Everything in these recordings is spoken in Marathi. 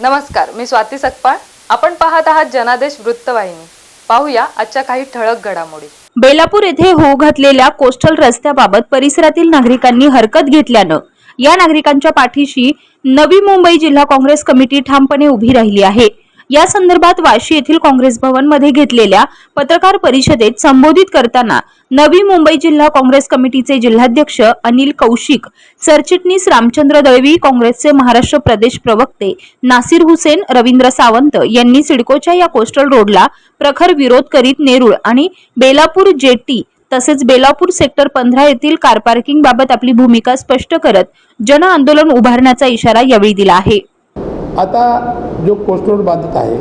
नमस्कार मी स्वाती सकपाळ. आपण पाहत आहात जनादेश वृत्तवाहिनी. पाहूया आजच्या काही ठळक घडामोडी. बेलापूर येथे होऊ घातलेल्या कोस्टल रस्त्याबाबत परिसरातील नागरिकांनी हरकत घेतल्यानं या नागरिकांच्या पाठीशी नवी मुंबई जिल्हा काँग्रेस कमिटी ठामपणे उभी राहिली आहे. या संदर्भात वाशी येथील काँग्रेस भवनमध्ये घेतलेल्या पत्रकार परिषदेत संबोधित करताना नवी मुंबई जिल्हा काँग्रेस कमिटीचे जिल्हाध्यक्ष अनिल कौशिक सरचिटणीस रामचंद्र दळवी काँग्रेसचे महाराष्ट्र प्रदेश प्रवक्ते नासिर हुसेन रवींद्र सावंत यांनी सिडकोच्या या कोस्टल रोडला प्रखर विरोध करीत नेरूळ आणि बेलापूर जेटी तसेच बेलापूर सेक्टर पंधरा येथील कार पार्किंग बाबत आपली भूमिका स्पष्ट करत जन आंदोलन उभारण्याचा इशारा यावेळी दिला आहे. आता जो कोस्ट रोड बांधत आहे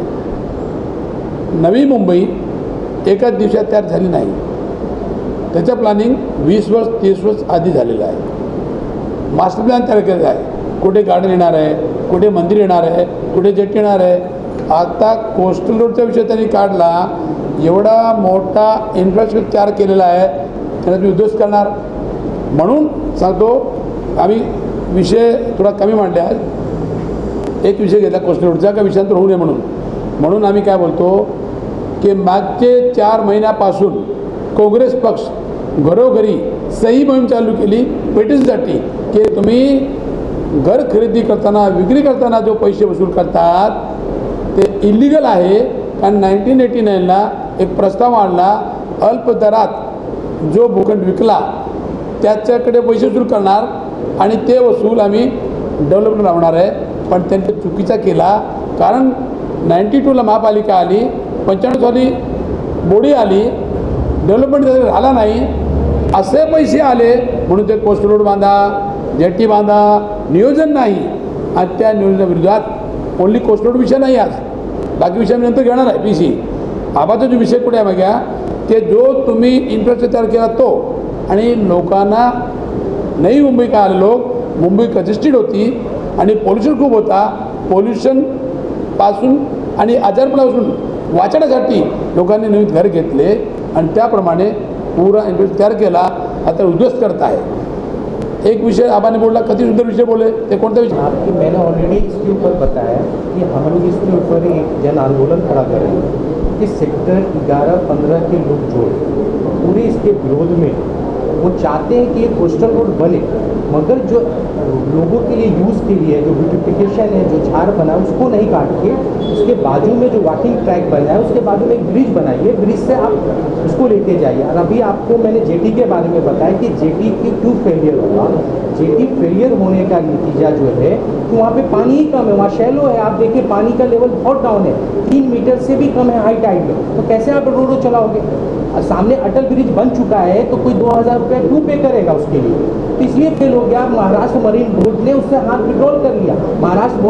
नवी मुंबई एकाच दिवसात तयार झाली नाही. त्याचं प्लॅनिंग वीस वर्ष तीस वर्ष आधी झालेलं आहे. मास्टर प्लॅन तयार केलेला आहे. कुठे गार्डन येणार आहे? कुठे मंदिर येणार आहे? कुठे जेट येणार आहे? आता कोस्टल रोडचा विषय त्यांनी काढला. एवढा मोठा इन्फ्रास्ट्रक्चर तयार केलेला आहे. त्याला तुम्ही उद्ध्वस्त करणार. म्हणून सांगतो आम्ही विषय थोडा कमी मांडले आहेत एक विषय घेतला कोस्टल रोडचा का विषयांतर होऊ नये म्हणून. म्हणून आम्ही काय बोलतो की मागचे चार महिन्यापासून काँग्रेस पक्ष घरोघरी सही मोहीम चालू केली पेटीसाठी की तुम्ही घर खरेदी करताना विक्री करताना जो पैसे वसूल करतात ते इलिगल आहे. कारण नाईन्टीन एटी नाईनला एक प्रस्ताव आणला अल्प दरात जो भूखंड विकला त्याच्याकडे पैसे वसूल करणार आणि ते वसूल आम्ही डेव्हलपमेंट लावणार आहे. पण त्यांनी चुकीचा केला. कारण नाईन्टी टूला महापालिका आली पंच्याण्णव साली बोडी आली डेव्हलपमेंट त्याचा झाला नाही. असे पैसे आले म्हणून ते कोस्ट रोड बांधा जेटी बांधा नियोजन नाही. आणि त्या नियोजनाविरोधात ओन्ली कोस्ट रोड विषय नाही आज. बाकी विषय मी नंतर घेणार आहे पी सी आबाचा जो विषय कुठे आहे माग्या ते जो तुम्ही इन्फ्रास्ट्रक्चर तयार केला तो. आणि लोकांना नवी मुंबई का आले लोक मुंबई कंजेस्टेड होती आणि पोल्युशन खूप होता. पोल्युशनपासून आणि आजारपणापासून वाचण्यासाठी लोकांनी नवीन घर घेतले. आणि त्याप्रमाणे पुरा इन्फ्रास्ट्रक्चर तयार केला आता उद्ध्वस्त करत आहे. एक विषय आबाने बोलला कधी सुंदर विषय बोले ते कोणता विषय? आपकी मैंने ऑलरेडी इसके ऊपर बताया कि हम लोग इसके ऊपर एक जन आंदोलन खड़ा करेंगे कि सेक्टर 11 15 के लोग जो पूरे इसके विरोध में वो चाहते हैं कि ये कोस्टल रोड बने, मगर जो लोगों के लिए यूज़ के लिए जो ब्यूटिफिकेशन है, जो झाड़ बना, उसको नहीं काट के उसके बाजू में जो वॉकिंग ट्रैक बना है, उसके बाजू में एक ब्रिज बनाइए ब्रिज से आप उसको लेके जाइए। और अभी आपको मैंने जेटी के बारे में बताया कि जेटी की क्यों फेलियर होगा जेटी फेलियर होने का नतीजा जो है, कि वहाँ पे पानी ही कम है, वहाँ शैलो है। आप देखिए, पानी का लेवल बहुत डाउन है। तीन मीटर से भी कम है हाई टाइड में। तो कैसे आप रोड चलाओगे? सामने अटल ब्रिज बन चुका है तो कोई दो हज़ार रुपये क्यों पे करेगा उसके लिए? इसलिए फेल हो गया महाराष्ट्र मरीन बोर्ड ने उससे हाथ विड्रॉल कर लिया। महाराष्ट्र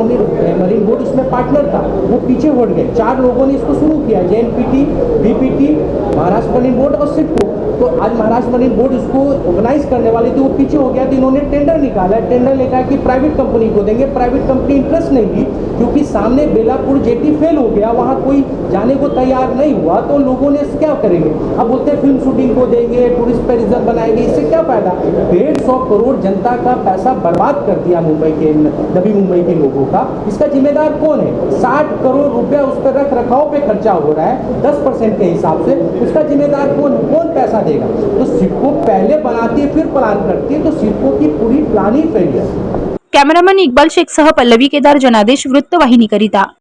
मरीन बोर्ड उसमें पार्टनर था। वो पीछे हट गए। चार लोगों ने इसको शुरू KIA J N P T B P T Maharashtra marine board और सिडको तो आज महाराष्ट्र मरीन बोर्ड इसको ऑर्गेनाइज करने वाले थे, वो पीछे हो गया। तो इन्होंने टेंडर निकाला। टेंडर निकाला कि प्राइवेट कंपनी को देंगे। प्राइवेट कंपनी इंटरेस्ट नहीं ली क्योंकि सामने बेलापुर जेटी फेल हो गया। वहाँ कोई जाने को तैयार नहीं हुआ। तो लोगों ने क्या करेंगे? अब बोलते फ़िल्म शूटिंग को देंगे टूरिस्ट पैरिज्म बनाएँगे। इससे क्या फ़ायदा? डेढ़ सौ करोड़ जनता का पैसा बर्बाद कर दिया मुंबई के नवी मुंबई के लोगों का। इसका जिम्मेदार कौन है? साठ करोड़ रुपया उस पर रख रखाव पे खर्चा हो रहा है, दस परसेंट के हिसाब से। उसका जिम्मेदार कौन कौन पैसा देगा? तो सिडको पहले बनाती है, फिर प्लान करती है तो सिडको की पूरी planning failure cameraman Iqbal Shaikh सह पल्लवी केदार, जनादेश वृत्तवाहिनीकरिता